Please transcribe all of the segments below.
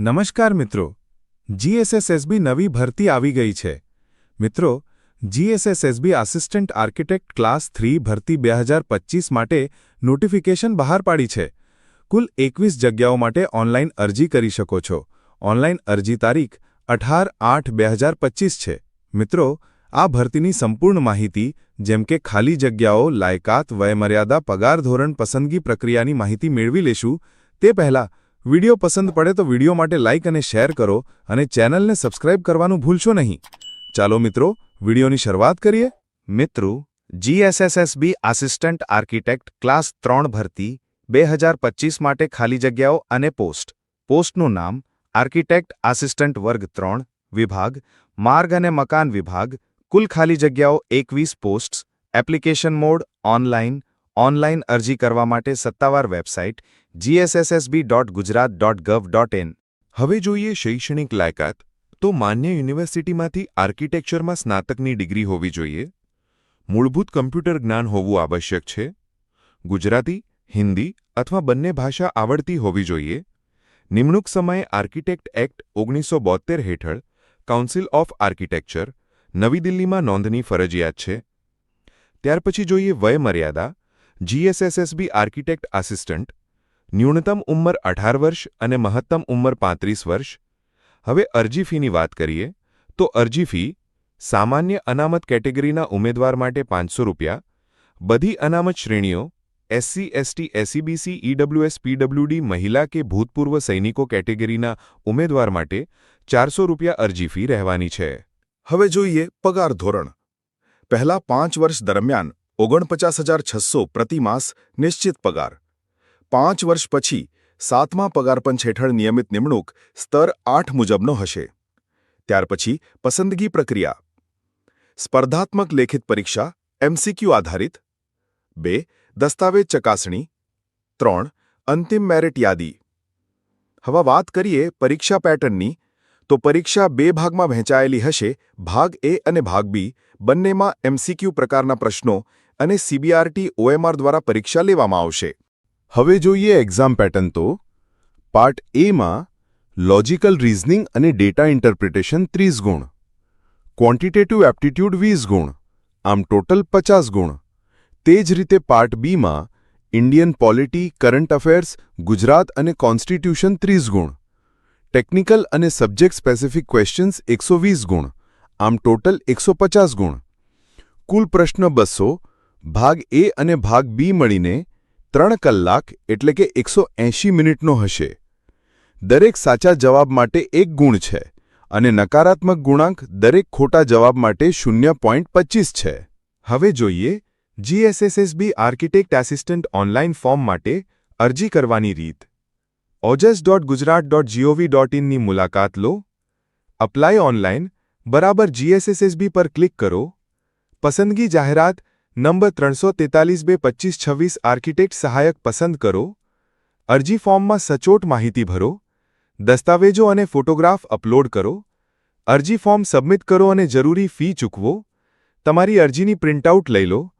નમસ્કાર મિત્રો. જીએસએસએસબી નવી ભરતી આવી ગઈ છે. મિત્રો, GSSSB assistant architect class three ભરતી બે માટે નોટિફિકેશન બહાર પાડી છે. કુલ એકવીસ જગ્યાઓ માટે ઓનલાઈન અરજી કરી શકો છો. ઓનલાઈન અરજી તારીખ અઢાર આઠ બે છે. મિત્રો, આ ભરતીની સંપૂર્ણ માહિતી, જેમ કે ખાલી જગ્યાઓ, લાયકાત, વયમર્યાદા, પગાર ધોરણ, પસંદગી પ્રક્રિયાની માહિતી મેળવી લેશું, તે પહેલાં વિડિયો પસંદ પડે તો વીડિયો માટે લાઇક અને શેર કરો અને ચેનલને સબસ્ક્રાઇબ કરવાનું ભૂલશો નહીં. ચાલો મિત્રો, વિડીયોની શરૂઆત કરીએ. મિત્રો જીએસએસએસબી આસિસ્ટન્ટ આર્કિટેક્ટ ક્લાસ ત્રણ ભરતી બે માટે ખાલી જગ્યાઓ અને પોસ્ટ પોસ્ટનું નામ આર્કિટેક્ટ આસિસ્ટન્ટ વર્ગ ત્રણ, વિભાગ, માર્ગ અને મકાન વિભાગ, કુલ ખાલી જગ્યાઓ એકવીસ posts application mode online online અરજી કરવા માટે સત્તાવાર website GSSSB dot Gujarat dot gov dot in હવે જોઈએ શૈક્ષણિક લાયકાત. તો માન્ય યુનિવર્સિટીમાંથી આર્કિટેક્ચરમાં સ્નાતકની ડિગ્રી હોવી જોઈએ. મૂળભૂત કમ્પ્યુટર જ્ઞાન હોવું આવશ્યક છે. ગુજરાતી, હિન્દી અથવા બંને ભાષા આવડતી હોવી જોઈએ. નિમણૂક સમયે આર્કિટેક્ટ એક્ટ ઓગણીસો બોતેર હેઠળ કાઉન્સિલ ઓફ આર્કિટેક્ચર નવી દિલ્હીમાં નોંધણી ફરજિયાત છે. ત્યાર પછી જોઈએ વયમર્યાદા. GSSSB architect assistant. ન્યૂનતમ ઉંમર અઢાર વર્ષ અને મહત્તમ ઉંમર પાંત્રીસ વર્ષ. હવે અરજી ફીની વાત કરીએ, તો અરજી ફી સામાન્ય અનામત કેટેગરીના ઉમેદવાર માટે પાંચસો રૂપિયા, બધી અનામત શ્રેણીઓ SC, ST SCBC EWS, PWD, મહિલા કે ભૂતપૂર્વ સૈનિકો કેટેગરીના ઉમેદવાર માટે ચારસો રૂપિયા અરજી ફી રહેવાની છે. હવે જોઈએ પગાર ધોરણ. પહેલા પાંચ વર્ષ દરમિયાન ઓગણપચાસ હજાર છસો પ્રતિમાસ નિશ્ચિત પગાર. પાંચ વર્ષ પછી સાતમા પગારપંચ હેઠળ નિયમિત નિમણૂક સ્તર આઠ મુજબનો હશે. ત્યાર પછી પસંદગી પ્રક્રિયા. સ્પર્ધાત્મક લેખિત પરીક્ષા, એમસીક્યુ આધારિત. બે, દસ્તાવેજ ચકાસણી. ત્રણ, અંતિમ મેરિટ યાદી. હવે વાત કરીએ પરીક્ષા પેટર્નની, તો પરીક્ષા બે ભાગમાં વહેંચાયેલી હશે, ભાગ એ અને ભાગ બી, બંનેમાં એમસીક્યુ પ્રકારના પ્રશ્નો અને સીબીઆરટી, ઓએમઆર દ્વારા પરીક્ષા લેવામાં આવશે. હવે જોઈએ એક્ઝામ પેટર્ન તો. પાર્ટ એમાં લોજિકલ રીઝનિંગ અને ડેટા ઇન્ટરપ્રિટેશન ત્રીસ ગુણ. ક્વોન્ટિટેટિવ એપ્ટિટ્યૂડ વીસ ગુણ. આમ ટોટલ પચાસ ગુણ. તે જ રીતે part બીમાં Indian polity current affairs Gujarat અને કોન્સ્ટિટ્યુશન ત્રીસ ગુણ. ટેકનિકલ અને સબ્જેક્ટ સ્પેસિફિક ક્વેશ્ચન્સ એકસો વીસ ગુણ. આમ ટોટલ એકસો પચાસ ગુણ. કુલ પ્રશ્ન બસો. ભાગ એ અને ભાગ બી મળીને ત્રણ કલાક એટલે કે એકસો મિનિટનો હશે. દરેક સાચા જવાબ માટે એક ગુણ છે અને નકારાત્મક ગુણાંક દરેક ખોટા જવાબ માટે શૂન્ય છે. હવે જોઈએ, GSSSB architect assistant online form માટે અરજી કરવાની રીત. Ojas dot Gujarat dot G O V dot ઇનની મુલાકાત લો. અપ્લાય ઓનલાઇન બરાબર જીએસએસએસબી પર ક્લિક કરો. પસંદગી જાહેરાત નંબર ત્રણસો તેતાલીસ બે પચીસ છવ્વીસ આર્કિટેક્ટ સહાયક પસંદ કરો. અરજી ફોર્મમાં સચોટ માહિતી ભરો. દસ્તાવેજો અને ફોટોગ્રાફ અપલોડ કરો. અરજી ફોર્મ સબમિટ કરો અને જરૂરી ફી ચૂકવો. તમારી અરજીની પ્રિન્ટઆઉટ લઈ લો.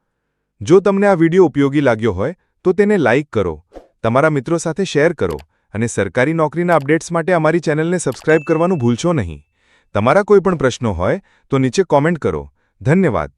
જો તમને આ વિડિયો ઉપયોગી લાગ્યો હોય, તો તેને લાઇક કરો. તમારા મિત્રો સાથે શેર કરો અને સરકારી નોકરીના અપડેટ્સ માટે અમારી ચેનલને સબસ્ક્રાઇબ કરવાનું ભૂલશો નહીં. તમારા કોઈ પણ પ્રશ્નો હોય, તો નીચે કોમેન્ટ કરો. ધન્યવાદ.